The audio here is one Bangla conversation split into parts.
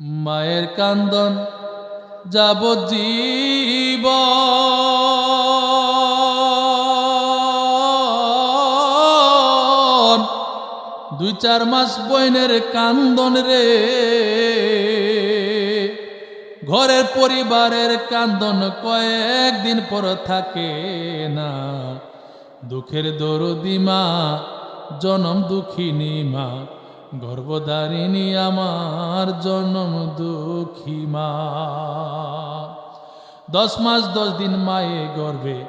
মায়ের কান্দন যাব জীব দুই চার মাস বইনের কান্দন রে। ঘরের পরিবারের কান্দন কয়েকদিন পর থাকে না। দুঃখের দরদি মা, জনম দুঃখিনী মা। গর্ভধারিণী আমার জনম দুঃখী মা। দশ মাস দশ দিন মায়ে গর্ভে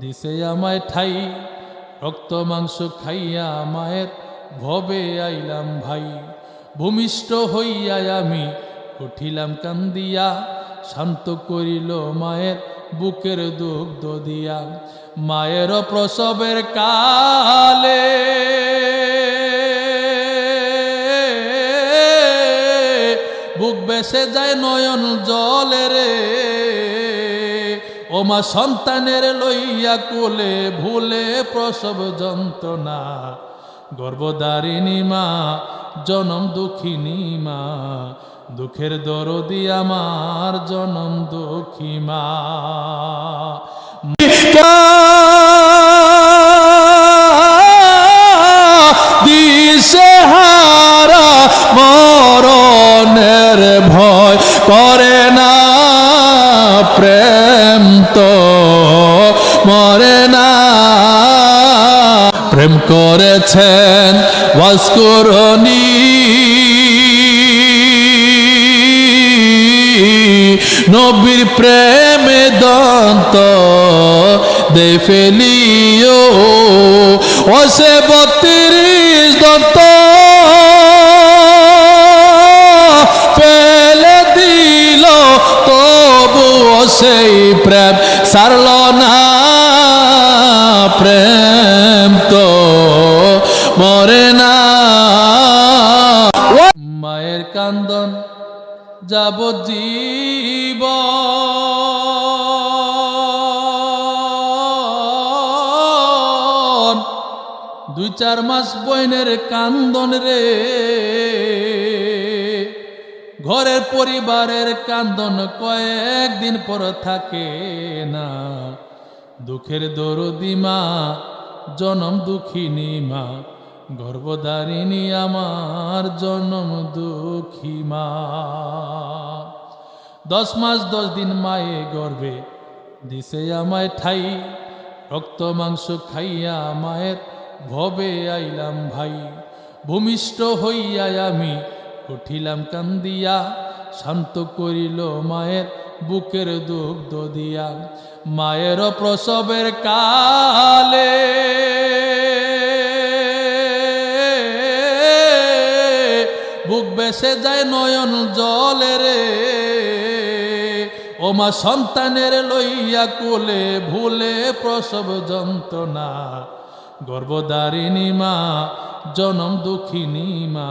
দিছে আমায় ঠাই, রক্ত মাংস খাইয়া মায়ের ভবে আইলাম ভাই। ভূমিষ্ঠ হইয়া আমি উঠিলাম কান্দিয়া, শান্ত করিল মায়ের বুকের দুগ্ধ দিয়া। মায়ের প্রসবের কালে বেসে যায় নয়ন জলে রে। ও মা সন্তানের লইয়া কোলে ভুলে প্রসব যন্ত্রণা। গর্ভধারিণী মা, জনম দুঃখিনী মা, দুঃখের দরদি আমার জনম দুঃখী মা। প্রেম তো মরে না। প্রেম করেছেন ভাস্করণী নবীর প্রেমে দন্ত দে ফেলিও। ও সে বত্রিশ দন্ত সারল না প্রেম তো, মরে না। মায়ের কান্দন যাব জীব দুই চার মাস বইনের কান্দন রে। ঘরের পরিবারের কান্দন কয়েকদিন পর থাকে না। দুঃখের দরদি মা, জনম দুঃখিনী মা, গর্ভধারিণী আমার জনম দুঃখী মা। দশ মাস দশ দিন মায়ে গর্ভে দিছে আমায় ঠাই, রক্ত মাংস খাইয়া মায়ের ভবে আইলাম ভাই। ভূমিষ্ঠ হইয়া আমি উঠিলাম কান্দিয়া, শান্ত করিল মায়ের বুকের দুগ্ধ দিয়া। মায়ের প্রসবের কালে বুক বেসে যায় নয়ন জলে রে। ও মা সন্তানের লইয়া কোলে ভুলে প্রসব যন্ত্রণা। গর্ভধারিণী মা, জনম দুঃখিনী মা